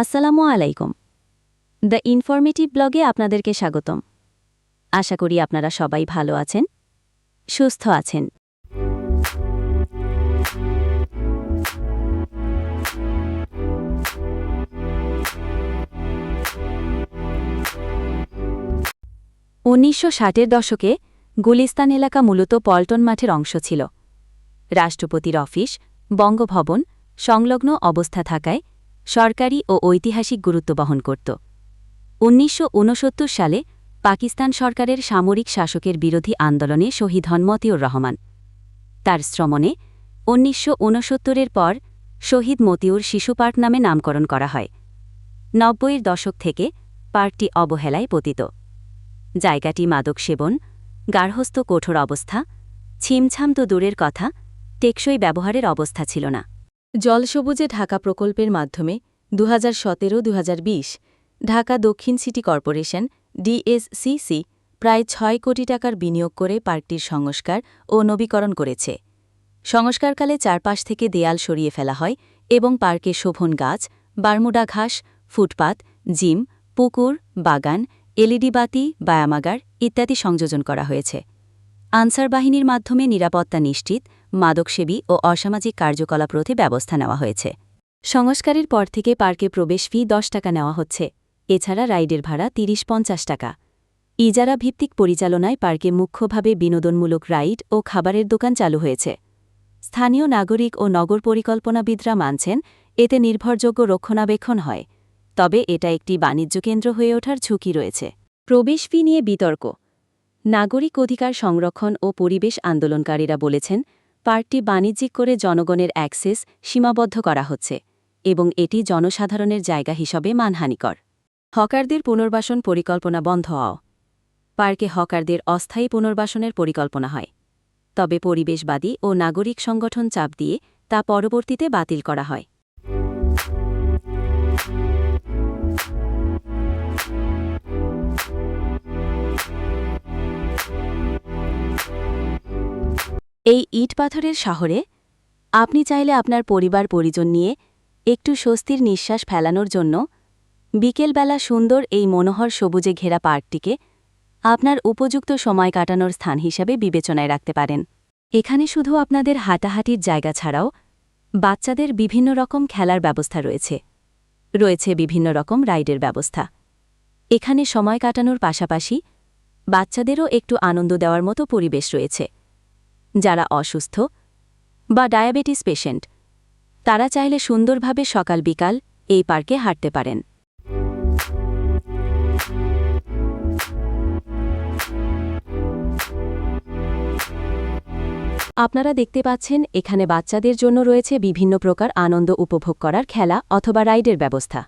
আসসালামু আলাইকুম। The informative ব্লগে আপনাদেরকে স্বাগতম। আশা করি আপনারা সবাই ভালো আছেন, সুস্থ আছেন। উনিশশো ষাটের দশকে গুলিস্তান এলাকা মূলত পল্টন মাঠের অংশ ছিল। রাষ্ট্রপতির অফিস, বঙ্গভবন, সংলগ্ন অবস্থা থাকায় সরকারি ও ঐতিহাসিক গুরুত্ব বহন করত। উনিশশো ঊনসত্তর সালে পাকিস্তান সরকারের সামরিক শাসকের বিরোধী আন্দোলনে শহীদ হন মতিউর রহমান। তার শ্রমণে উনিশশো উনসত্তরের পর শহীদ মতিউর শিশু পার্ক নামে নামকরণ করা হয়। নব্বইয়ের দশক থেকে পার্কটি অবহেলায় পতিত। জায়গাটি মাদক সেবন, গার্হস্থ্য কঠোর অবস্থা, ছিমছাম তো দূরের কথা, টেকসই ব্যবহারের অবস্থা ছিল না। জলসবুজে ঢাকা প্রকল্পের মাধ্যমে দু হাজার সতেরো ঢাকা দক্ষিণ সিটি কর্পোরেশন, ডিএসসিসি প্রায় ছয় কোটি টাকার বিনিয়োগ করে পার্কটির সংস্কার ও নবীকরণ করেছে। সংস্কারকালে চারপাশ থেকে দেয়াল সরিয়ে ফেলা হয় এবং পার্কে শোভন গাছ, বারমুডা ঘাস, ফুটপাত, জিম, পুকুর, বাগান, এলইডি বাতি ব্যায়ামাগার ইত্যাদি সংযোজন করা হয়েছে। আনসার বাহিনীর মাধ্যমে নিরাপত্তা নিশ্চিত, মাদকসেবী ও অসামাজিক কার্যকলাপ রোধে ব্যবস্থা নেওয়া হয়েছে। সংস্কারের পর থেকে পার্কে প্রবেশ ফি দশ টাকা নেওয়া হচ্ছে। এছাড়া রাইডের ভাড়া তিরিশ পঞ্চাশ টাকা। ইজারা ভিত্তিক পরিচালনায় পার্কে মুখ্যভাবে বিনোদনমূলক রাইড ও খাবারের দোকান চালু হয়েছে। স্থানীয় নাগরিক ও নগর পরিকল্পনাবিদরা মানছেন, এতে নির্ভরযোগ্য রক্ষণাবেক্ষণ হয়। তবে এটা একটি বাণিজ্য কেন্দ্র হয়ে ওঠার ঝুঁকি রয়েছে। প্রবেশ ফি নিয়ে বিতর্ক। নাগরিক অধিকার সংরক্ষণ ও পরিবেশ আন্দোলনকারীরা বলেছেন, পার্কটি বাণিজ্যিক করে জনগণের অ্যাক্সেস সীমাবদ্ধ করা হচ্ছে এবং এটি জনসাধারণের জায়গা হিসাবে মানহানিকর। হকারদের পুনর্বাসন পরিকল্পনা বন্ধ হও পার্কে হকারদের অস্থায়ী পুনর্বাসনের পরিকল্পনা হয়। তবে পরিবেশবাদী ও নাগরিক সংগঠন চাপ দিয়ে তা পরবর্তীতে বাতিল করা হয়। এই ইট পাথরের শহরে আপনি চাইলে আপনার পরিবার পরিজন নিয়ে একটু স্বস্তির নিঃশ্বাস ফেলানোর জন্য বিকেলবেলা সুন্দর এই মনোহর সবুজে ঘেরা পার্কটিকে আপনার উপযুক্ত সময় কাটানোর স্থান হিসাবে বিবেচনায় রাখতে পারেন। এখানে শুধু আপনাদের হাঁটাহাঁটির জায়গা ছাড়াও বাচ্চাদের বিভিন্ন রকম খেলার ব্যবস্থা রয়েছে। রয়েছে বিভিন্ন রকম রাইডের ব্যবস্থা। এখানে সময় কাটানোর পাশাপাশি বাচ্চাদেরও একটু আনন্দ দেওয়ার মতো পরিবেশ রয়েছে। যারা অসুস্থ বা ডায়াবেটিস পেশেন্ট, তারা চাইলে সুন্দরভাবে সকাল বিকাল এই পার্কে হাঁটতে পারেন। আপনারা দেখতে পাচ্ছেন, এখানে বাচ্চাদের জন্য রয়েছে বিভিন্ন প্রকার আনন্দ উপভোগ করার খেলা অথবা রাইডের ব্যবস্থা।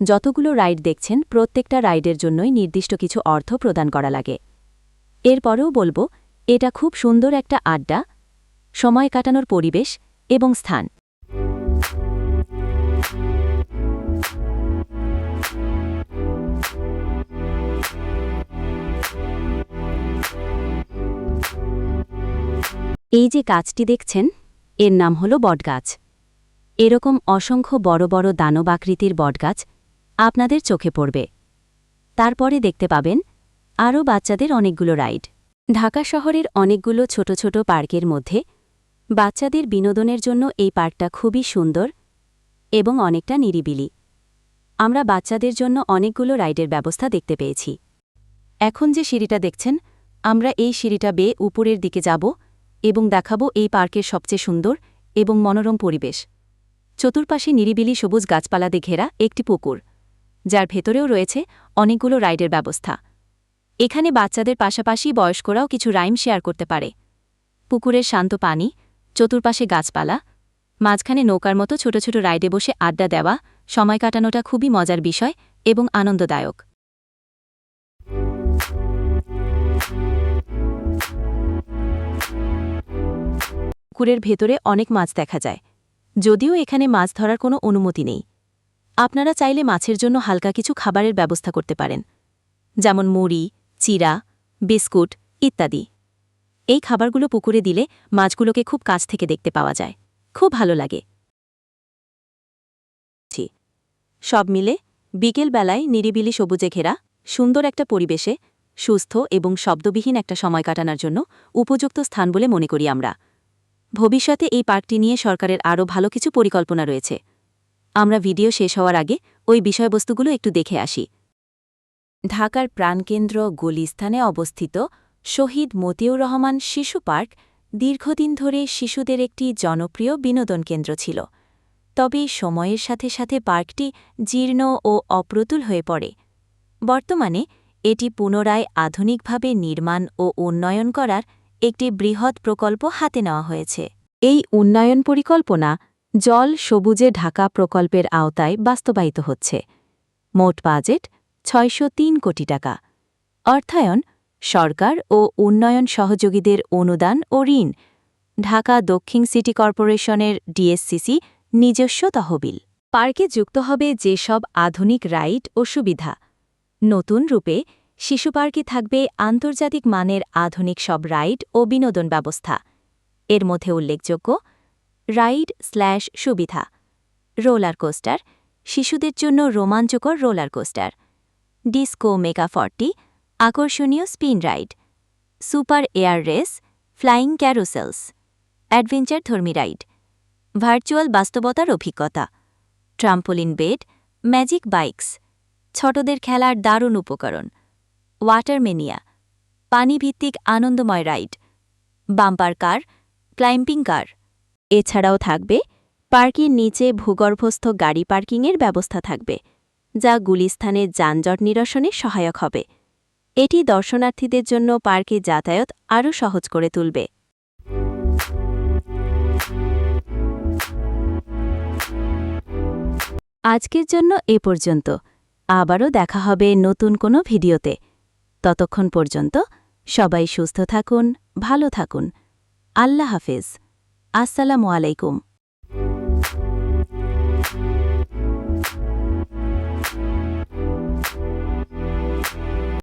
যতগুলো রাইড দেখছেন, প্রত্যেকটা রাইডের জন্যই নির্দিষ্ট কিছু অর্থ প্রদান করা লাগে। এরপরেও বলব এটা খুব সুন্দর একটা আড্ডা, সময় কাটানোর পরিবেশ এবং স্থান। এই যে গাছটি দেখছেন, এর নাম হল বটগাছ। এরকম অসংখ্য বড় বড় দানব আকৃতির বটগাছ আপনাদের চোখে পড়বে। তারপরে দেখতে পাবেন আরও বাচ্চাদের অনেকগুলো রাইড। ঢাকা শহরের অনেকগুলো ছোট ছোট পার্কের মধ্যে বাচ্চাদের বিনোদনের জন্য এই পার্কটা খুবই সুন্দর এবং অনেকটা নিরিবিলি। আমরা বাচ্চাদের জন্য অনেকগুলো রাইডের ব্যবস্থা দেখতে পেয়েছি। এখন যে সিঁড়িটা দেখছেন, আমরা এই সিঁড়িটা বেয়ে উপরের দিকে যাব এবং দেখাবো এই পার্কের সবচেয়ে সুন্দর এবং মনোরম পরিবেশ। চতুর্পাশে নিরিবিলি সবুজ গাছপালাতে ঘেরা একটি পুকুর, যার ভেতরেও রয়েছে অনেকগুলো রাইডের ব্যবস্থা। এখানে বাচ্চাদের পাশাপাশি বয়স্করাও কিছু রাইম শেয়ার করতে পারে। পুকুরের শান্ত পানি, চতুর্পাশে গাছপালা, মাঝখানে নৌকার মতো ছোট ছোট রাইডে বসে আড্ডা দেওয়া সময় কাটানোটা খুবই মজার বিষয় এবং আনন্দদায়ক। পুকুরের ভেতরে অনেক মাছ দেখা যায়, যদিও এখানে মাছ ধরার কোনো অনুমতি নেই। আপনারা চাইলে মাছের জন্য হালকা কিছু খাবারের ব্যবস্থা করতে পারেন, যেমন মুড়ি চিরা, বিস্কুট ইত্যাদি। এই খাবারগুলো পুকুরে দিলে মাছগুলোকে খুব কাছ থেকে দেখতে পাওয়া যায়। খুব ভালো লাগে। সব মিলে বিকেলবেলায় নিরিবিলি সবুজে ঘেরা, সুন্দর একটা পরিবেশে, সুস্থ এবং শব্দবিহীন একটা সময় কাটানোর জন্য উপযুক্ত স্থান বলে মনে করি আমরা। ভবিষ্যতে এই পার্কটি নিয়ে সরকারের আরও ভালো কিছু পরিকল্পনা রয়েছে। আমরা ভিডিও শেষ হওয়ার আগে ওই বিষয়বস্তুগুলো একটু দেখে আসি। ঢাকার প্রাণকেন্দ্র গলিস্থানে অবস্থিত শহীদ মতিউর রহমান শিশু পার্ক দীর্ঘদিন ধরে শিশুদের একটি জনপ্রিয় বিনোদন কেন্দ্র ছিল। তবে সময়ের সাথে সাথে পার্কটি জীর্ণ ও অপ্রতুল হয়ে পড়ে। বর্তমানে এটি পুনরায় আধুনিকভাবে নির্মাণ ও উন্নয়ন করার একটি বৃহৎ প্রকল্প হাতে নেওয়া হয়েছে। এই উন্নয়ন পরিকল্পনা জল সবুজে ঢাকা প্রকল্পের আওতায় বাস্তবায়িত হচ্ছে। মোট বাজেট ছয়শো তিন কোটি টাকা। অর্থায়ন, সরকার ও উন্নয়ন সহযোগীদের অনুদান ও ঋণ। ঢাকা দক্ষিণ সিটি কর্পোরেশনের ডিএসসিসি নিজস্ব তহবিল। পার্কে যুক্ত হবে যেসব আধুনিক রাইড ও সুবিধা। নতুন রূপে, শিশু পার্কে থাকবে আন্তর্জাতিক মানের আধুনিক সব রাইড ও বিনোদন ব্যবস্থা। এর মধ্যে উল্লেখযোগ্য, রাইড স্ল্যাশ সুবিধা। রোলার কোস্টার, শিশুদের জন্য রোমাঞ্চকর roller coaster. Disco mega forty, আকর্ষণীয় spin ride, super air race, flying carousels, adventure ধর্মী রাইড, ভার্চুয়াল বাস্তবতার অভিজ্ঞতা, ট্রাম্পোলিন বেড, ম্যাজিক বাইকস, ছোটদের খেলার দারুণ উপকরণ ওয়াটারমেনিয়া পানিভিত্তিক আনন্দময় রাইড, বাম্পার কার ক্লাইম্পিং কার। এছাড়াও থাকবে পার্কের নিচে ভূগর্ভস্থ গাড়ি পার্কিংয়ের ব্যবস্থা থাকবে। যা গুলিস্থানে যানজট নিরসনে সহায়ক হবে। এটি দর্শনার্থীদের জন্য পার্কে যাতায়াত আরও সহজ করে তুলবে। আজকের জন্য এ পর্যন্ত। আবারও দেখা হবে নতুন কোনো ভিডিওতে। ততক্ষণ পর্যন্ত সবাই সুস্থ থাকুন, ভালো থাকুন। আল্লাহ হাফেজ। আসসালামু আলাইকুম।